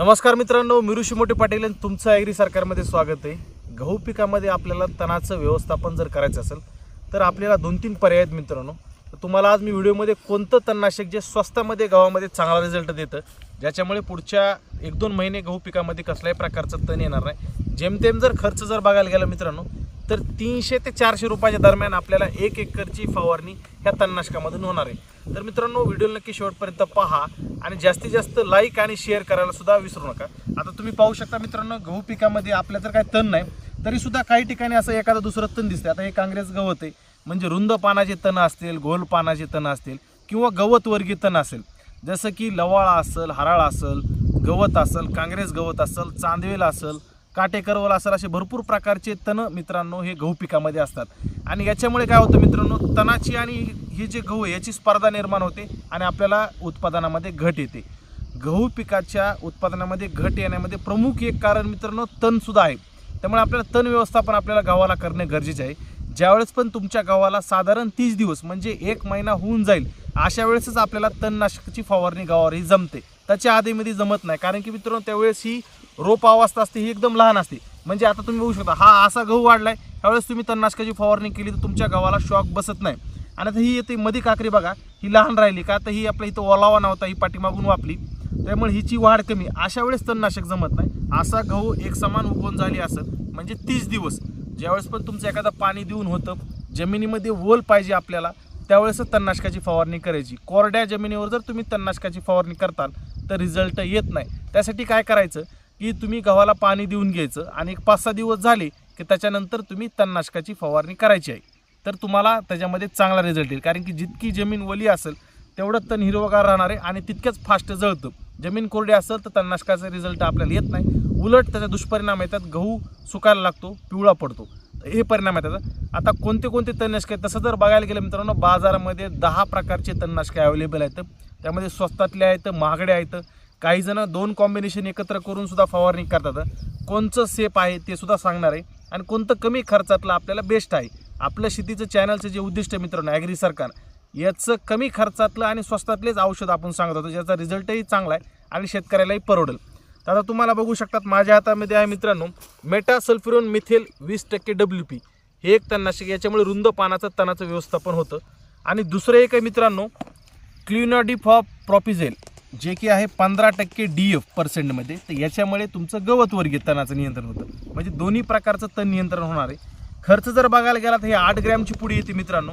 नमस्कार मित्रांनो मी ऋषी मोठे पाटील आणि तुमचं ॲग्री सरकारमध्ये स्वागत आहे. गहू पिकामध्ये आपल्याला तणाचं व्यवस्थापन जर करायचं असेल तर आपल्याला दोन तीन पर्याय आहेत मित्रांनो. तर तुम्हाला आज मी व्हिडिओमध्ये कोणतं तणनाशक जे स्वस्तामध्ये गव्हामध्ये चांगला रिझल्ट देतं ज्याच्यामुळे पुढच्या एक दोन महिने गहू पिकामध्ये कसल्याही प्रकारचं तण येणार नाही. जेमतेम जर खर्च जर बघायला गेला मित्रांनो तर तीनशे ते चारशे रुपयाच्या दरम्यान आपल्याला एक एकरची फवारणी ह्या तणनाशकामधून होणार आहे. तर मित्रांनो व्हिडिओ नक्की शेवटपर्यंत पहा आणि जास्तीत जास्त लाईक आणि शेअर करायला सुद्धा विसरू नका. आता तुम्ही पाहू शकता मित्रांनो गहू पिकामध्ये आपल्या तर काय तण नाही तरी सुद्धा काही ठिकाणी असं एखादं दुसरं तण दिसते आता हे काँग्रेस गवत आहे म्हणजे रुंद पानाचे तण असतील गोल पानाचे तण असतील किंवा गवत वर्गीय तण असेल. जसं की लवाळा असेल हराळ असेल गवत असेल काँग्रेस गवत असेल चांदवेल असेल काटेकरवल असेल असे भरपूर प्रकारचे तण मित्रांनो हे गहू पिकामध्ये असतात. आणि याच्यामुळे काय होतं मित्रांनो तणाची आणि हे जे गहू आहे याची स्पर्धा निर्माण होते आणि आपल्याला उत्पादनामध्ये घट येते. गहू पिकाच्या उत्पादनामध्ये घट येण्यामध्ये प्रमुख एक कारण मित्रांनो तणसुद्धा आहे. त्यामुळे आपल्याला तण व्यवस्थापन आपल्याला गावाला करणे गरजेचे आहे. ज्यावेळेस पण तुमच्या गावाला साधारण तीस दिवस म्हणजे एक महिना होऊन जाईल अशा वेळेसच आपल्याला तणनाशकाची फवारणी गावावर जमते. त्याच्या आधीमध्ये जमत नाही. कारण की मित्रांनो त्यावेळेस ही रोप अवस्था असते ही एकदम लहान असते. म्हणजे आता तुम्ही बघू शकता हा असा गहू वाढलाय. त्यावेळेस तुम्ही तणनाशकाची फवारणी केली तर तुमच्या गव्हाला शॉक बसत नाही. आणि आता ही येते मधी काकरी बघा ही लहान राहिली का तर ही आपल्या इथं ओलावा नव्हता ही पाठीमागून वापली. त्यामुळे हिची वाढ कमी. अशा वेळेस तणनाशक जमत नाही. असा गहू एक समान उगवून झाली असत म्हणजे तीस दिवस. ज्यावेळेस पण तुमचं एखादा पाणी देऊन होतं जमिनीमध्ये वल पाहिजे आपल्याला त्यावेळेस तणनाशकाची फवारणी करायची. कोरड्या जमिनीवर जर तुम्ही तणनाशकाची फवारणी करताल तर रिझल्ट येत नाही. त्यासाठी काय करायचं? की तुम्ही गव्हाला पाणी देऊन घ्यायचं आणि एक पाच सहा दिवस झाले की त्याच्यानंतर तुम्ही तणनाशकाची फवारणी करायची आहे. तर तुम्हाला त्याच्यामध्ये चांगला रिझल्ट येईल. कारण की जितकी जमीन ओली असेल तेवढं तण हिरवगार राहणार आहे आणि तितकंच फास्ट जळतं. जमीन कोरडी असेल तर तणनाशकाचा रिझल्ट आपल्याला येत नाही. उलट त्याचा दुष्परिणाम येतात. गहू सुकायला लागतो पिवळा पडतो. हे परिणाम येतात आता कोणते कोणते तणनाशक आहेत? तसं जर बघायला गेलं मित्रांनो बाजारामध्ये दहा प्रकारचे तणनाशके अवेलेबल आहेत. त्यामध्ये स्वस्तातले आहेत महागडे आहेत. काही जण दोन कॉम्बिनेशन एकत्र करून सुद्धा फवारणी करतात. कोणचं सेफ आहे ते सुद्धा सांगणार आहे. आणि कोणतं कमी खर्चातलं आपल्याला बेस्ट आहे. आपलं शेतीचं चॅनलचं जे उद्दिष्ट मित्रांनो ॲग्री सरकार याचं कमी खर्चातलं आणि स्वस्तातलेच औषध आपण सांगत होतो. ज्याचा रिझल्टही चांगला आहे आणि शेतकऱ्यालाही परवडेल. तर आता तुम्हाला बघू शकतात माझ्या हातामध्ये आहे मित्रांनो मेटा सल्फ्युरोन मिथेल वीस टक्के डब्ल्यू पी हे एक तणनाशक याच्यामुळे रुंद पानाचं तणाचं व्यवस्थापन होतं. आणि दुसरं एक आहे मित्रांनो क्लिनॉडिफॉ प्रॉपिझेल जे की आहे पंधरा टक्के डी एफ पर्सेंटमध्ये तर याच्यामुळे तुमचं गवत वर्गीय तणाचं नियंत्रण होतं. म्हणजे दोन्ही प्रकारचं तण नियंत्रण होणार आहे. खर्च जर बघायला गेला तर हे आठ ग्रॅमची पुडी येते मित्रांनो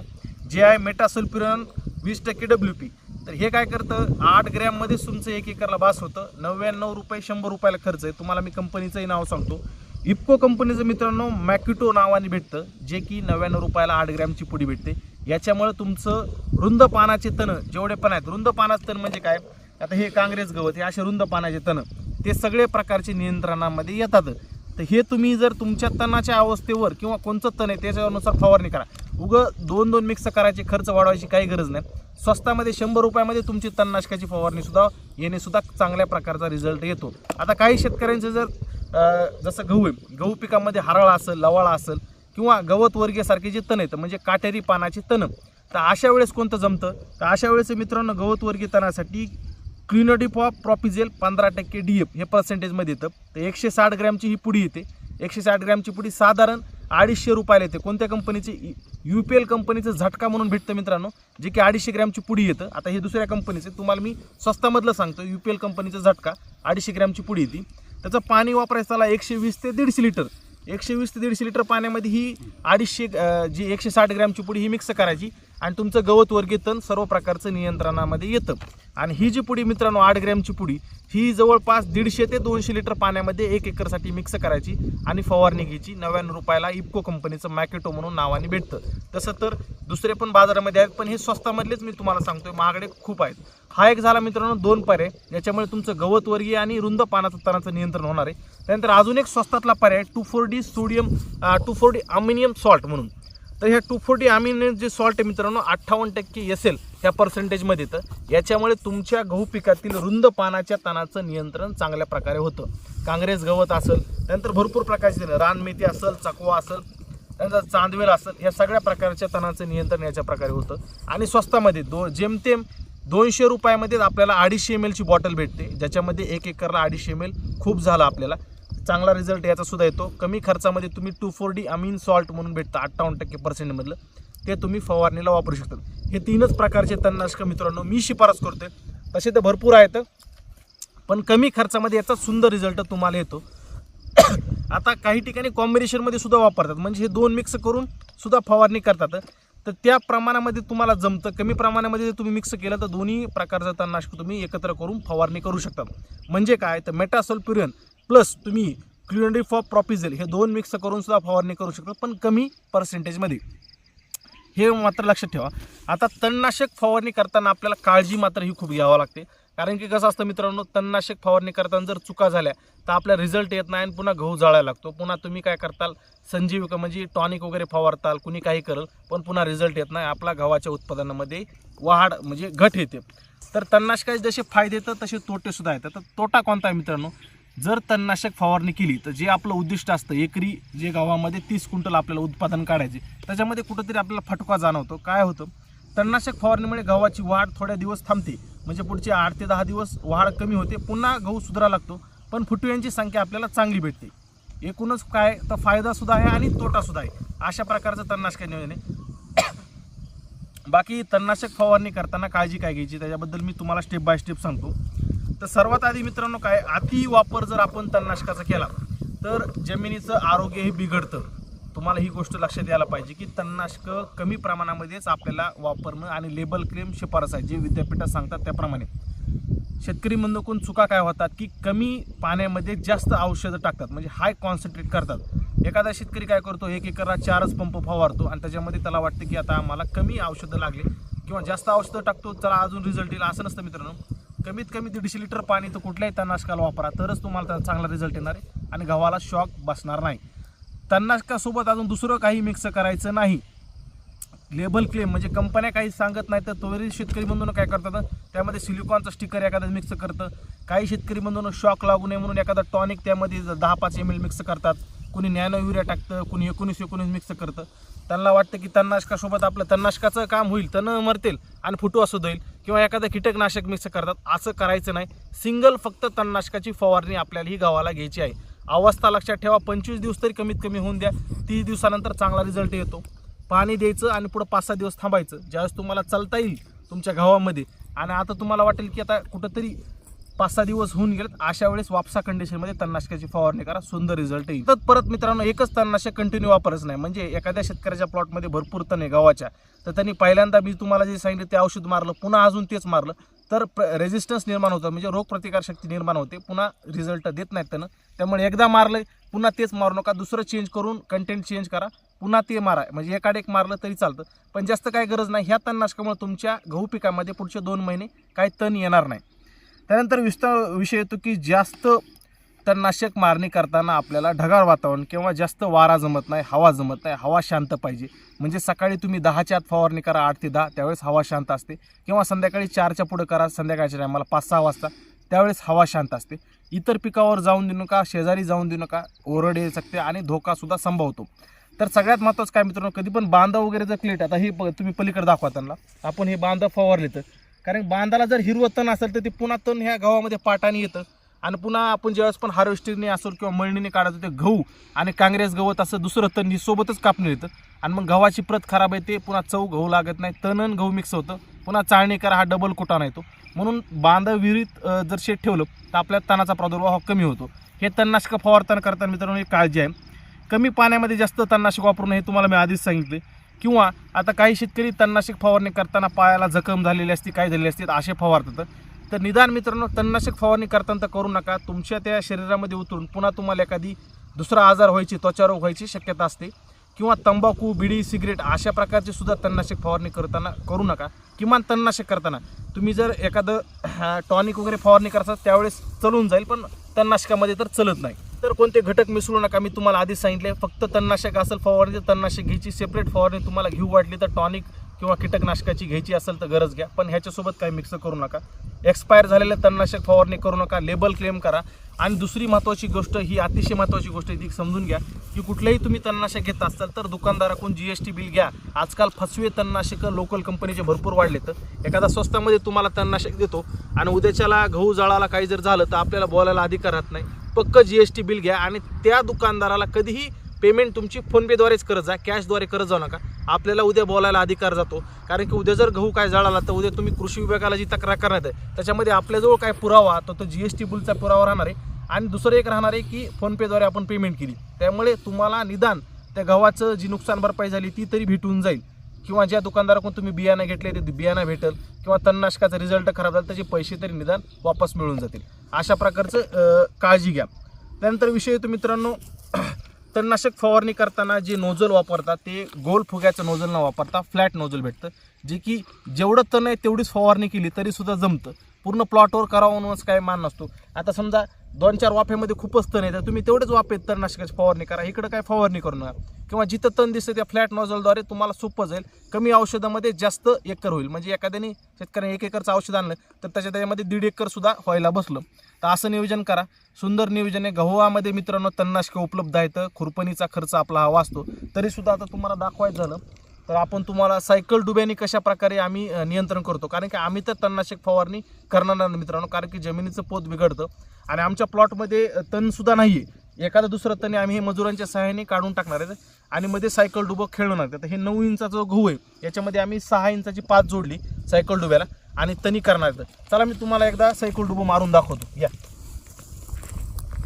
जे आहे मेटासल्फिरोन वीस टक्के डब्ल्यू पी तर हे काय करतं? आठ ग्रॅममध्येच तुमचं एक एकरला बास होतं. नव्याण्णव रुपये शंभर रुपयाला खर्च आहे. तुम्हाला मी कंपनीचंही नाव सांगतो. इप्को कंपनीचं मित्रांनो मॅक्युटो नावाने भेटतं जे की नव्याण्णव रुपयाला आठ ग्रॅमची पुडी भेटते. याच्यामुळे तुमचं रुंद पानाचे तण जेवढे पण आहेत रुंद पानाचं तण म्हणजे काय? आता हे काँग्रेस गवत हे असे रुंद पानाचे तण ते सगळे प्रकारचे नियंत्रणामध्ये येतात. तर हे तुम्ही जर तुमच्या तणाच्या अवस्थेवर किंवा कोणतं तण आहे त्याच्यानुसार फवारणी करा. उगं दोन दोन मिक्स करायचे खर्च वाढवायची काही गरज नाही. स्वस्तामध्ये शंभर रुपयामध्ये तुमची तणनाशकाची फवारणीसुद्धा येणेसुद्धा चांगल्या प्रकारचा रिझल्ट येतो. आता काही शेतकऱ्यांचं जर जसं गहू आहे गहू पिकामध्ये हराळ असेल लवाळा असेल किंवा गवत वर्गीयसारखे जे तण येतं म्हणजे काटेरी पानाचे तण तर अशा वेळेस कोणतं जमतं? तर अशा वेळेस मित्रांनो गवत वर्गीय तणासाठी क्लिनोडिफॉ प्रॉपिझेल पंधरा टक्के डी एफ हे पर्सेंटेजमध्ये येतं. तर एकशे साठ ग्रॅमची ही पुडी येते. एकशे साठ ग्रॅमची पुडी साधारण अडीचशे रुपयाला येते. कोणत्या कंपनीचे यू पी एल कंपनीचं झटका म्हणून भेटतं मित्रांनो जे की अडीचशे ग्रॅमची पुडी येतं. आता हे दुसऱ्या कंपनीचं आहे. तुम्हाला मी स्वस्तामधलं सांगतो यू पी एल कंपनीचं झटका अडीचशे ग्रॅमची पुडी येते. त्याचं पाणी वापरायचं त्याला एकशे वीस ते दीडशे लिटर. एकशे वीस ते दीडशे लिटर पाण्यामध्ये ही अडीचशे जी एकशे साठ ग्रॅमची पुडी ही मिक्स करायची. आणि तुमचं गवत वर्गीतन तण सर्व प्रकारचं नियंत्रणामध्ये येतं. आणि ही जी पुडी मित्रांनो आठ ग्रॅमची पुडी ही जवळपास दीडशे ते दोनशे लिटर पाण्यामध्ये एक एकरसाठी मिक्स करायची आणि फवारणी घ्यायची. नव्याण्णव रुपयाला इप्को कंपनीचं मॅकेटो म्हणून नावाने भेटतं. तसं तर दुसरे पण बाजारामध्ये आहेत पण हे स्वस्तामधलेच मी तुम्हाला सांगतोय महागडे खूप आहेत. हा एक झाला मित्रांनो दोन पर्याय याच्यामुळे तुमचं गवत वर्गीय आणि रुंद पानाचं तणाचं नियंत्रण होणार आहे. त्यानंतर अजून एक स्वस्तातला पर्याय two four D sodium two four D ammonium salt म्हणून. तर ह्या टू फोर्टी अमिनियम जे सॉल्ट आहे मित्रांनो अठ्ठावन्न टक्के असेल एल ह्या पर्सेंटेजमध्ये येतं. याच्यामुळे तुमच्या गहू पिकातील रुंद पानाच्या तणाचं नियंत्रण चांगल्या प्रकारे होतं. काँग्रेस गवत असेल त्यानंतर भरपूर प्रकारचे रानमेथी असेल चकवा असेल त्यानंतर चांदवेल असेल या सगळ्या प्रकारच्या तणाचं नियंत्रण याच्या प्रकारे होतं. आणि स्वस्तामध्ये दो जेमतेम दोनशे रुपयामध्येच आपल्याला अडीचशे एम एलची बॉटल भेटते. ज्याच्यामध्ये एक एकरला अडीचशे एम एल खूप झालं आपल्याला. चांगला रिझल्ट याचा सुद्धा येतो. कमी खर्चामध्ये तुम्ही two four D amine salt म्हणून भेटतं अठ्ठावन्न टक्के पर्सेंटमधलं ते तुम्ही फवारणीला वापरू शकता. हे तीनच प्रकारचे तणनाशक मित्रांनो. मी शिफारस करतोय. तसे तर भरपूर आहेत पण कमी खर्चामध्ये याचा सुंदर रिझल्ट तुम्हाला येतो. आता काही ठिकाणी कॉम्बिनेशनमध्ये सुद्धा वापरतात. म्हणजे हे दोन मिक्स करून सुद्धा फवारणी करतात. तर त्या प्रमाणामध्ये तुम्हाला जमतं. कमी प्रमाणामध्ये जर तुम्ही मिक्स केलं तर दोन्ही प्रकारचं तणनाशक तुम्ही एकत्र करून फवारणी करू शकता. म्हणजे काय? तर मेटासोल प्युरियन प्लस तुम्ही क्लिओनडी फॉर प्रॉपिझेल हे दोन मिक्स करून सुद्धा फवारणी करू शकता पण कमी पर्सेंटेजमध्ये हे मात्र लक्षात ठेवा. आता तणनाशक फवारणी करताना आपल्याला काळजी मात्र ही खूप घ्यावं लागते. कारण की कसं असतं मित्रांनो तणनाशक फवारणी करताना जर चुका झाल्या तर आपला रिझल्ट येत नाही आणि पुन्हा गहू जाळायला लागतो. पुन्हा तुम्ही काय करताल? संजीविक म्हणजे टॉनिक वगैरे फवारताल कुणी काही करल पण पुन्हा रिझल्ट येत नाही. आपला गव्हाच्या उत्पादनामध्ये वाढ म्हणजे घट येते. तर तणनाशकाचे जसे फायदे येतात तसे तोटेसुद्धा येतात. तर तोटा कोणता आहे मित्रांनो? जर तणनाशक फवारणी केली तर जे आपलं उद्दिष्ट असतं एकरी जे गावामध्ये तीस क्विंटल आपल्याला उत्पादन काढायचे त्याच्यामध्ये कुठंतरी आपल्याला फटका जाणवतो. काय होतं? तणनाशक फवारणीमुळे गव्हाची वाढ थोड्या दिवस थांबते. म्हणजे पुढचे आठ ते दहा दिवस वाढ कमी होते. पुन्हा गहू सुधारा लागतो. पण फुटव्यांची संख्या आपल्याला चांगली भेटते. एकूणच काय? तर फायदासुद्धा आहे आणि तोटासुद्धा आहे. अशा प्रकारचं तणनाशक नियोजन आहे. बाकी तणनाशक फवारणी करताना काळजी काय घ्यायची? त्याच्याबद्दल मी तुम्हाला स्टेप बाय स्टेप सांगतो. तर सर्वात आधी मित्रांनो काय अति वापर जर आपण तणनाशकाचा केला तर जमिनीचं आरोग्य हे बिघडतं. तुम्हाला ही गोष्ट लक्षात द्यायला पाहिजे की तणनाशक कमी प्रमाणामध्येच आपल्याला वापरणं आणि लेबल क्लेम शिफारस आहे जे विद्यापीठात सांगतात त्याप्रमाणे. शेतकरी म्हणून चुका काय होतात की कमी पाण्यामध्ये जास्त औषधं टाकतात म्हणजे हाय कॉन्सन्ट्रेट करतात. एखादा शेतकरी काय करतो एक एकरला चारच पंप फवारतो आणि त्याच्यामध्ये त्याला वाटतं की आता आम्हाला कमी औषधं लागले किंवा जास्त औषधं टाकतो चला अजून रिझल्ट येईल असं नसतं मित्रांनो. कमीत कमी दीडशे लिटर पाणी तर कुठल्याही तणनाशकाला वापरा तरच तुम्हाला त्याचा चांगला रिझल्ट येणार आहे आणि गव्हाला शॉक बसणार नाही. तणनाशकासोबत अजून दुसरं काही मिक्स करायचं नाही. लेबल क्लेम म्हणजे कंपन्या काही सांगत नाही तर तोरी शेतकरी बंधून काय करतात? त्यामध्ये सिलिकॉनचं स्टिकर एखादं मिक्स करतं. काही शेतकरी बंधून शॉक लागू नये म्हणून एखादा टॉनिक त्यामध्ये दहा पाच एम एल मिक्स करतात. कुणी नॅनो युरिया टाकतं कुणी एकोणीस एकोणीस मिक्स करतं. त्यांना वाटतं की तणनाशकासोबत आपलं तणनाशकाचं काम होईल तण मरतील आणि फुटवा सुद्धा होईल किंवा एखादं कीटकनाशक मिक्स करतात असं करायचं नाही. सिंगल फक्त तणनाशकाची फवारणी आपल्याला ही गावाला घ्यायची आहे. अवस्था लक्षात ठेवा पंचवीस दिवस तरी कमीत कमी होऊन द्या. तीस दिवसानंतर चांगला रिझल्ट येतो. पाणी द्यायचं आणि पुढं पाच सहा दिवस थांबायचं. ज्यावेळेस तुम्हाला चालता येईल तुमच्या गावामध्ये. आणि आता तुम्हाला वाटेल की आता कुठंतरी पाच सहा दिवस होऊन गेलेत. अशा वेळेस वापसा कंडिशनमध्ये तणनाशकाची फवारणी करा. सुंदर रिझल्ट येईल. तर परत मित्रांनो एकच तणनाशक कंटिन्यू वापरच नाही. म्हणजे एखाद्या शेतकऱ्याच्या प्लॉटमध्ये भरपूर तण आहे गावाच्या तर त्यांनी पहिल्यांदा मी तुम्हाला जे सांगितलं ते औषध मारलं पुन्हा अजून तेच मारलं. तर रेजिस्टन्स निर्माण होतं. म्हणजे रोगप्रतिकारशक्ती निर्माण होते. पुन्हा रिझल्ट देत नाहीत त्यानं त्यामुळे एकदा मारलं पुन्हा तेच मारू नका. दुसरं चेंज करून कंटेंट चेंज करा. पुन्हा ते मारा. म्हणजे एकाड एक मारलं तरी चालतं. पण जास्त काय गरज नाही. ह्या तणनाशकामुळे तुमच्या गहू पिकामध्ये पुढचे दोन महिने काही तण येणार नाही. त्यानंतर विस्तार विषय येतो की जास्त तणनाशक मारणी करताना आपल्याला ढगाळ वातावरण किंवा जास्त वारा जमत नाही हवा जमत नाही हवा शांत पाहिजे. म्हणजे सकाळी तुम्ही दहाच्या आत फवारणी करा आठ ते दहा त्यावेळेस हवा शांत असते. किंवा संध्याकाळी चारच्या पुढे करा संध्याकाळच्या टायमाला पाच सहा वाजता त्यावेळेस हवा शांत असते. इतर पिकावर जाऊन देऊ नका शेजारी जाऊन देऊ नका ओरड येऊ शकते आणि धोकासुद्धा संभवतो. तर सगळ्यात महत्त्वाचं काय मित्रांनो कधी पण बांधा वगैरे जर क्लेट आता ही तुम्ही पलीकडे दाखवा त्यांना. आपण हे बांधा फवारले तर. कारण बांधाला जर हिरवं तण असेल तर ते पुन्हा तण ह्या गावामध्ये पाटाने येतं. आणि पुन्हा आपण ज्यावेळेस पण हार्वेस्टिंगने असो किंवा मळणीने काढायचं ते गहू आणि काँग्रेस गवत असं दुसरं तण ही सोबतच कापणं येतं. आणि मग गव्हाची प्रत खराब आहे ते पुन्हा चव गहू लागत नाही तणन गहू मिक्स होतं. पुन्हा चाळणी करा हा डबल कुटाणा येतो म्हणून बांधा विहिरीत जर शेत ठेवलं तर आपल्या तणाचा प्रादुर्भाव हा कमी होतो. हे तणनाशक फवारताना करताना मित्रांनो एक काळजी आहे. कमी पाण्यामध्ये जास्त तणनाशक वापरू नये हे तुम्हाला मी आधीच सांगितले किंवा आता काही शेतकरी तणनाशक फवारणी करताना पायाला जखम झालेली असते काय झालेली असते असे फवारतात. तर निदान मित्रांनो तणनाशक फवारणी करताना तर करू नका. तुमच्या त्या शरीरामध्ये उतरून पुन्हा तुम्हाला एखादी दुसरा आजार व्हायची त्वचारोग व्हायची शक्यता असते. किंवा तंबाखू बिडी सिगरेट अशा प्रकारचे सुद्धा तणनाशक फवारणी करताना करू नका. किमान तणनाशक करताना. तुम्ही जर एखादं टॉनिक वगैरे फवारणी करता त्यावेळेस चलून जाईल पण तणनाशकामध्ये तर चलत नाही. तर कोणते घटक मिसळू नका. मी तुम्हाला आधीच सांगितले फक्त तणनाशक असेल फवारणी तणनाशक घ्यायची. सेपरेट फवारणी तुम्हाला घेऊ वाटली तर टॉनिक किंवा कीटकनाशकाची घ्यायची असेल तर गरज घ्या. पण ह्याच्यासोबत काही मिक्स करू नका. एक्सपायर झालेले तणनाशक फवारणी करू नका. लेबल क्लेम करा. आणि दुसरी महत्त्वाची गोष्ट ही अतिशय महत्त्वाची गोष्ट आहे ती समजून घ्या. की कुठलंही तुम्ही तणनाशक घेत असाल तर दुकानदाराकडून जी एस टी बिल घ्या. आजकाल फसवे तणनाशकं लोकल कंपनीचे भरपूर वाढले तर एखादा स्वस्तामध्ये तुम्हाला तणनाशक देतो आणि उद्याच्याला गहू जळाला काही जर झालं तर आपल्याला बोलायला अधिकार राहत नाही. पक्क जी एस टी बिल घ्या आणि त्या दुकानदाराला कधीही पेमेंट तुमची फोनपेद्वारेच करत जा कॅशद्वारे करत जाऊ नका. आपल्याला उद्या बोलायला अधिकार जातो. कारण की उद्या जर गहू काय जळाला तर उद्या तुम्ही कृषी विभागाला जी तक्रार करण्यात आहे त्याच्यामध्ये आपल्याजवळ काय पुरावा तर तो जी एस टी बिलचा पुरावा राहणार आहे. आणि दुसरं एक राहणार आहे की फोनपेद्वारे आपण पेमेंट केली. त्यामुळे तुम्हाला निदान त्या गव्हाचं जी नुकसान भरपाई झाली ती तरी भेटून जाईल. किंवा ज्या दुकानदाराकडून तुम्ही बियाणं घेतले ते बियाणं भेटेल किंवा तणनाशकाचा रिझल्ट खराब झाला त्याचे पैसे तरी निदान वापस मिळून जातील. अशा प्रकारचं काळजी घ्या. त्यानंतर विषय येतो मित्रांनो तणनाशक फवारणी करताना जे नोझल वापरतात ते गोल फुग्याचं नोझल न वापरता फ्लॅट नोझल भेटतं. जे की जेवढं तण आहे तेवढीच फवारणी केली तरीसुद्धा जमतं. पूर्ण प्लॉटवर करावं म्हणूनच काय मान नसतो. आता समजा दोन चार वाफेमध्ये खूपच तण आहे तर तुम्ही तेवढेच वाफेत तणनाशकाची फवारणी करा. इकडं काय फवारणी करू नका किंवा जिथं तण दिसतं त्या फ्लॅट नॉझलद्वारे तुम्हाला सोपं जाईल. कमी औषधामध्ये जास्त एकर होईल. म्हणजे एखाद्याने शेतकऱ्याने एक एकरचं औषध आणलं तर त्याच्या त्याच्यामध्ये दीड एकरसुद्धा व्हायला बसलं. तर असं नियोजन करा. सुंदर नियोजन आहे. गव्हामध्ये मित्रांनो तणनाशकं उपलब्ध आहेत. खुरपणीचा खर्च आपला हा वाचतो तरीसुद्धा आता तुम्हाला दाखवायचं झालं तर आपण तुम्हाला सायकल डुब्याने कशा प्रकारे आम्ही नियंत्रण करतो? कारण की आम्ही तर तणनाशक फवारणी करणार नाही मित्रांनो कारण की जमिनीचं पोत बिघडतं आणि आमच्या प्लॉटमध्ये तणसुद्धा नाही आहे एखादं दुसरं तण आम्ही हे मजुरांच्या सहाय्याने काढून टाकणार आहे आणि मध्ये सायकल डुबं खेळणार तर हे नऊ इंचाचा जो गहू आहे. याच्यामध्ये आम्ही सहा इंचाची पाच जोडली सायकल डुब्याला आणि तणी करणार चला मी तुम्हाला एकदा सायकल डुबं मारून दाखवतो. या.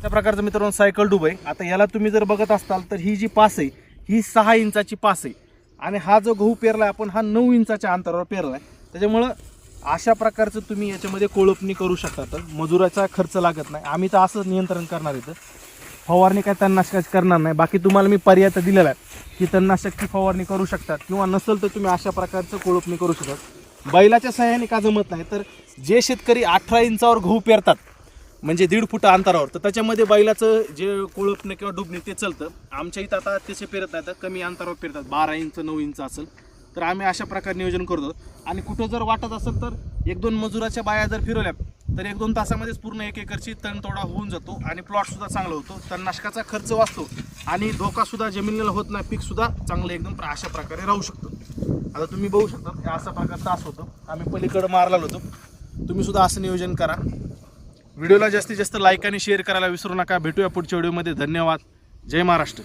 त्या प्रकारचं मित्रांनो सायकल डुब आहे. आता याला तुम्ही जर बघत असाल तर ही जी पास आहे ही सहा इंचाची पास आहे. आणि हा जो गहू पेरलाय आपण हा नऊ इंचाच्या अंतरावर पेरलाय. त्याच्यामुळं अशा प्रकारचं तुम्ही याच्यामध्ये कोळपणी करू शकता. तर मजुराचा खर्च लागत नाही. आम्ही तर असं नियंत्रण करणार इथं. फवारणी काय तणनाशकाची करणार नाही. बाकी तुम्हाला मी पर्याय तर दिलेला आहे की तणनाशकची फवारणी करू शकतात. किंवा नसेल तर तुम्ही अशा प्रकारचं कोळपणी करू शकतात. बैलाच्या सहाय्याने का जमत नाही? तर जे शेतकरी अठरा इंचावर गहू पेरतात म्हणजे दीड फुट अंतरावर. तर त्याच्यामध्ये बैलाचं जे कोळपणं किंवा डुबणे ते चालतं. आमच्या इथं आता तसे पेरत नाही तर कमी अंतरावर पेरतात. बारा इंच नऊ इंच असेल. तर आम्ही अशा प्रकारे नियोजन करतो. आणि कुठं जर वाटत असेल तर एक दोन मजुराच्या बाया जर फिरवल्या तर एक दोन तासामध्येच पूर्ण एक एकरची तणतोडा होऊन जातो आणि प्लॉटसुद्धा चांगला होतो. तणनाशकाचा खर्च वाचतो. आणि धोकासुद्धा जमिनीला होत नाही पीकसुद्धा चांगलं एकदम प्र- अशा प्रकारे राहू शकतं. आता तुम्ही बघू शकता हे असा प्रकार तास होतो. आम्ही पलीकडं मारला होतो. तुम्ही सुद्धा असं नियोजन करा. व्हिडिओला जास्तीत जास्त लाईक आणि शेअर करायला विसरू नका. भेटूया पुढच्या व्हिडिओमध्ये. धन्यवाद. जय महाराष्ट्र.